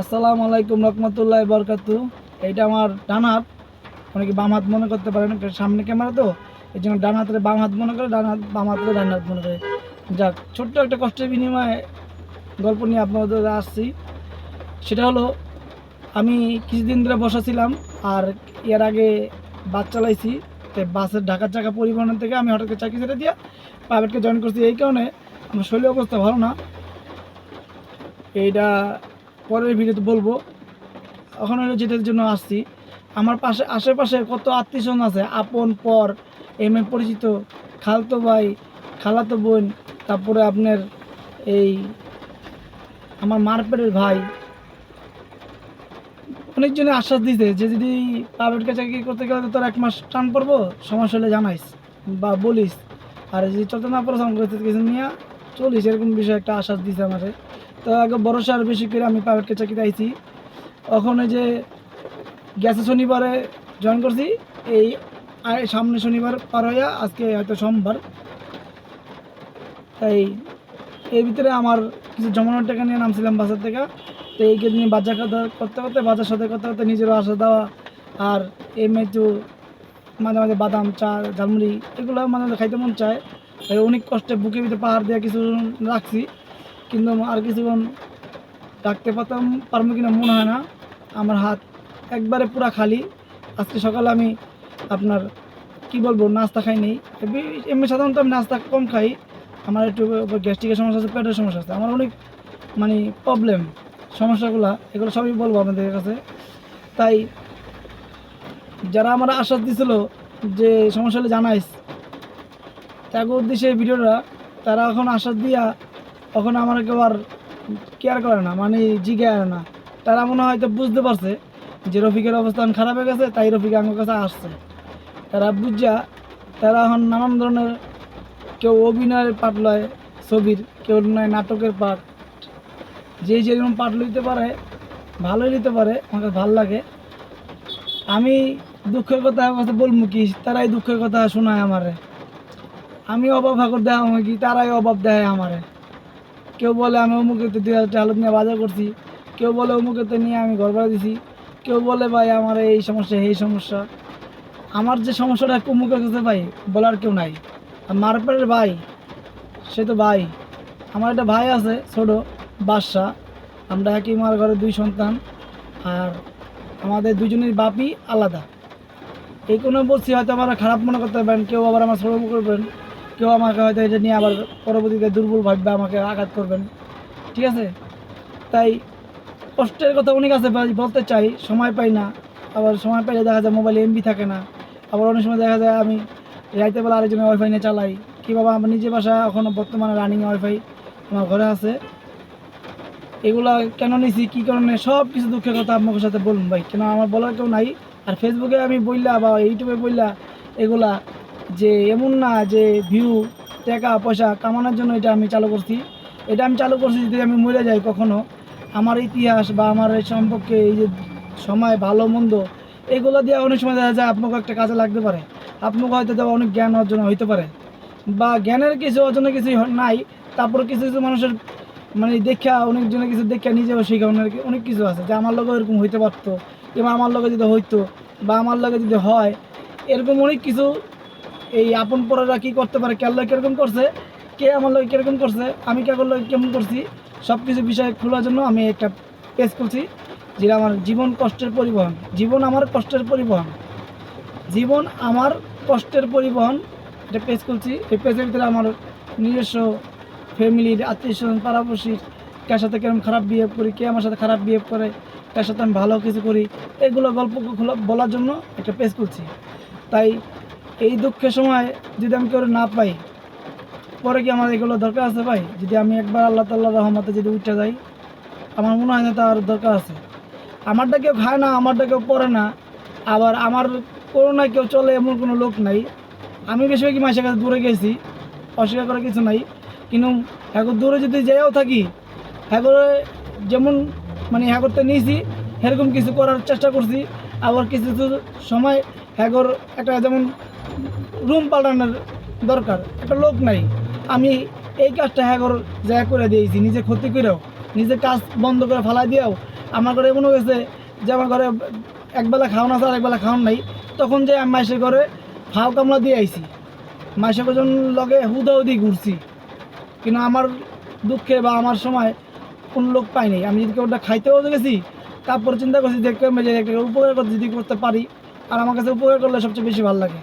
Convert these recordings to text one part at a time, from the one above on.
আসসালামু আলাইকুম রহমতুল্লাহ বরকাতু। এইটা আমার ডান হাত। অনেকে বাম হাত মনে করতে পারেন সামনে ক্যামেরা তো এই জন্য ডান হাতের বাম হাত মনে করে, ডান হাত, বাম হাতের ডান হাত মনে করে। যাক, ছোট্ট একটা কষ্টের বিনিময়ে গল্প নিয়ে আপনাদের আসছি। সেটা হলো, আমি কিছুদিন ধরে বসা ছিলাম, আর এর আগে বাস চালাইছি। তো বাসের ঢাকা চাকা পরিবহন থেকে আমি হঠাৎ করে চাকরি ছেড়ে দিয়ে প্রাইভেটকে জয়েন করছি। এই কারণে আমার শরীর অবস্থা ভালো না। এইটা পরের ভিডিওতে বলব। ওখানে যেটার জন্য আসছি, আমার পাশে, আশেপাশে কত আত্মীয়স্বজন আছে? আপন, পর, এম এ পরিচিত, খালতো ভাই, খালাতো বোন, তারপরে আপনার এই আমার মারপেটের ভাই। অনেকজনে আশ্বাস দিতে যে যদি প্রাইভেট চাকরি করতে গেলে তো তোর এক মাস টান পড়ব, সমস্যা হলে জানাইস বা বলিস। আর যদি চলতে না পারো করতে কিছু নিয়ে চলিস, এরকম বিষয়ে একটা আশ্বাস দিছে আমারে। তো আগে ভরসা আর বেশি করে আমি প্রাইভেট চাকরিতে আইছি। ওখানে যে গেছে শনিবারে জয়েন করছি, এই সামনে শনিবার পার হইয়া আজকে হয়তো সোমবার। তাই এর ভিতরে আমার কিছু জমানোর টাকা নিয়ে নামছিলাম বাজার থেকে। তো এইকে নিয়ে বাজার কথা করতে করতে, বাজার সাথে করতে করতে নিজেরও আসা দেওয়া আর এমনি একটু মাঝে মাঝে বাদাম, চা, ঝালমুড়ি এগুলো মাঝে মাঝে খাইতে মন চায়। তাই অনেক কষ্টে বুকে ভিতরে পাহাড় দিয়ে কিছু রাখছি। কিন্তু আর কিছুক্ষণ ডাকতে পারতাম, পারব কিনা মনে হয় না। আমার হাত একবারে পুরা খালি। আজকে সকালে আমি আপনার কি বলব, নাস্তা খাইনি এমনি- এমনি সাধারণত আমি নাস্তা কম খাই। আমার একটু গ্যাস্ট্রিকের সমস্যা আছে, পেটের সমস্যা আছে। আমার অনেক মানে প্রবলেম সমস্যাগুলো, এগুলো সবই বলব আপনাদের কাছে। তাই যারা আমার আশ্বাস দিছিল যে সমস্যা হলে জানাইস তাকে উদ্দেশ্যে ভিডিওটা, তারা এখন আশ্বাস দিয়া এখন আমার আর কেয়ার করে না মানে জিজ্ঞাসা না। তারা মনে হয়তো বুঝতে পারছে যে রফিকের অবস্থান খারাপ হয়ে গেছে, তাই রফিক আমার কাছে আসছে। তারা বুঝা, তারা এখন নানান ধরনের কেউ অভিনয়ের পাঠ লয় ছবির, কেউ নয় নাটকের পাঠ। যে যেরকম পাঠ লইতে পারে, ভালোই নিতে পারে আমাকে ভালো লাগে। আমি দুঃখের কথা কাছে বলব কি, তারাই দুঃখের কথা শোনায় আমারে। আমি অভাব দেওয়া আমার কি, তারাই অভাব দেয় আমারে। কেউ বলে আমি অমুকেতে দুই হাজার টাকা নিয়ে বাজার করছি, কেউ বলে অমুকেতে নিয়ে আমি ঘর ভাড়া দিছি, কেউ বলে ভাই আমার এই সমস্যা এই সমস্যা। আমার যে সমস্যাটা অমুকের কাছে ভাই, বলার কেউ নাই। আর মারপেটের ভাই, সে তো ভাই। আমার একটা ভাই আছে, ছোট, বাদশা। আমরা একই মার ঘরে দুই সন্তান, আর আমাদের দুজনের বাপই আলাদা। এই কোনো বলছি হয়তো আমার খারাপ মনে করতে পারেন, কেউ আবার আমার ছোটো করবেন। কেউ আমাকে হয়তো এটা নিয়ে আবার পরবর্তীতে দুর্বল ভাববে, আমাকে আঘাত করবেন। ঠিক আছে? তাই কষ্টের কথা অনেক আছে বলতে চাই, সময় পাই না। আবার সময় পাইলে দেখা যায় মোবাইলে এমবি থাকে না। আবার অনেক সময় দেখা যায় আমি রাইতে বেলা আরেকজনের ওয়াইফাই নিয়ে চালাই। কি বাবা আমার নিজের বাসা এখনও বর্তমানে রানিং ওয়াইফাই আমার ঘরে আছে। এগুলা কেন নিছি, কী কারণে সব কিছু দুঃখের কথা আপনার সাথে বলুন ভাই। কেন আমার বলার কেউ নাই? আর ফেসবুকে আমি বললা বা ইউটিউবে বললা এগুলা যে এমন না যে ভিউ টাকা, পয়সা কামানোর জন্য এটা আমি চালু করছি। এটা আমি চালু করছি যদি আমি মরে যাই কখনো, আমার ইতিহাস বা আমার এই সম্পর্কে এই যে সময়, ভালো, মন্দ, এগুলো দিয়ে অনেক সময় দেখা যায় আপনাকে একটা কাজে লাগতে পারে। আপনাকে হয়তো দেওয়া অনেক জ্ঞান অর্জন হইতে পারে। বা জ্ঞানের কিছু অর্জনের কিছু নাই, তারপর কিছু কিছু মানুষের মানে দেখা, অনেকজনের কিছু দেখা নিজেও শেখা অনেক অনেক কিছু আছে যে আমার লগে এরকম হইতে পারতো, কিংবা আমার লোকে যদি হইতো, বা আমার লগে যদি হয়, এরকম অনেক কিছু এই আপন পরেরা কী করতে পারে? কেল্লা কীরকম করছে? কে আমার লগে কীরকম করছে? আমি কে করলে কেমন করছি? সব কিছু বিষয় খোলার জন্য আমি একটা পেজ করছি যেটা আমার জীবন কষ্টের পরিবহন। জীবন আমার কষ্টের পরিবহন। জীবন আমার কষ্টের পরিবহন। এটা পেজ করছি এই পেজের ভিতরে আমার নিজস্ব ফ্যামিলির আত্মীয় স্বজন পাড়াপড়শির, কার সাথে কেরম খারাপ বিহেভ করি, কে আমার সাথে খারাপ বিহেভ করে, কার সাথে আমি ভালো কিছু করি, এগুলো গল্প বলার জন্য একটা পেজ করছি তাই এই দুঃখের সময় যদি আমি কেউ না পাই, পরে কি আমার এগুলো দরকার আছে ভাই? যদি আমি একবার আল্লাহ তাল্লাহ রহমতে যদি উঠে যাই, আমার মনে হয় না তার দরকার আছে। আমারটা কেউ খায় না, আমারটা কেউ পড়ে না। আবার আমার করোনা কেউ চলে এমন কোনো লোক নাই। আমি বেশিরভাগই মাসের কাছে দূরে গেছি, অস্বীকার করার কিছু নাই। কিন্তু এখন দূরে যদি যেও থাকি হ্যাগরে যেমন মানে হ্যাগরতে নিয়েছি, সেরকম কিছু করার চেষ্টা করছি। আবার কিছু কিছু সময় হ্যাগর একটা যেমন রুম পাল্টানোর দরকার, একটা লোক নাই। আমি এই কাজটা হ্যাগর যা করে দিয়েছি, নিজে ক্ষতি করেও, নিজে কাজ বন্ধ করে ফালাই দিয়েও, আমার ঘরে এমন গেছে যে আমার ঘরে একবেলা খাওয়ানো আছে আর একবেলা খাওয়ান নাই। তখন যে আমি মাসের ঘরে ফাও কামলা দিয়ে আইছি। মাসে কজন লগে হুদাহুদি ঘুরছি। কিন্তু আমার দুঃখে বা আমার সময় কোনো লোক পাই নাই। আমি যদি কেউ ওটা খাইতেও গেছি তারপর চিন্তা করছি যে যে একটা উপকার করতে যদি করতে পারি, আর আমার কাছে উপকার করলে সবচেয়ে বেশি ভালো লাগে।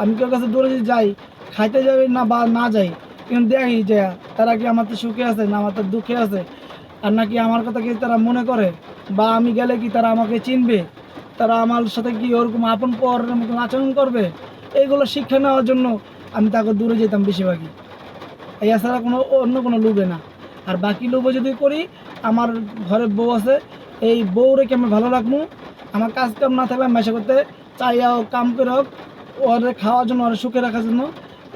আমি কেউ কাছে দূরে যদি যাই, খাইতে যাই না বা না যাই, কিন্তু দেখি যে তারা কি আমার তো সুখে আছে, না আমার তো দুঃখে আছে, আর নাকি আমার কথা কি তারা মনে করে? বা আমি গেলে কি তারা আমাকে চিনবে? তারা আমার সাথে কি ওরকম আপন পর মতন আচরণ করবে? এইগুলো শিক্ষা নেওয়ার জন্য আমি তাকে দূরে যেতাম বেশিরভাগই। এছাড়া কোনো অন্য কোনো লোভে না। আর বাকি লোভে যদি করি, আমার ঘরে বউ আছে, এই বউ রেখে আমি ভালো রাখব। আমার কাজ কাম না থাকলে আমি মাসে করতে চাইয়া হোক কাম করে হোক ওরে খাওয়ার জন্য, ওর সুখে রাখার জন্য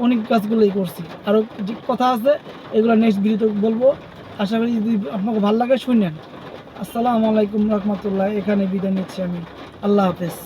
অনেক কাজগুলোই করছি। আরও যে কথা আছে, এগুলো নেক্সট ভিডিওতে বলব। আশা করি যদি আপনাকে ভালো লাগে, শুনেন। আসসালামু আলাইকুম রহমতুল্লাহ। এখানে বিদায় নিচ্ছি আমি। আল্লাহ হাফেজ।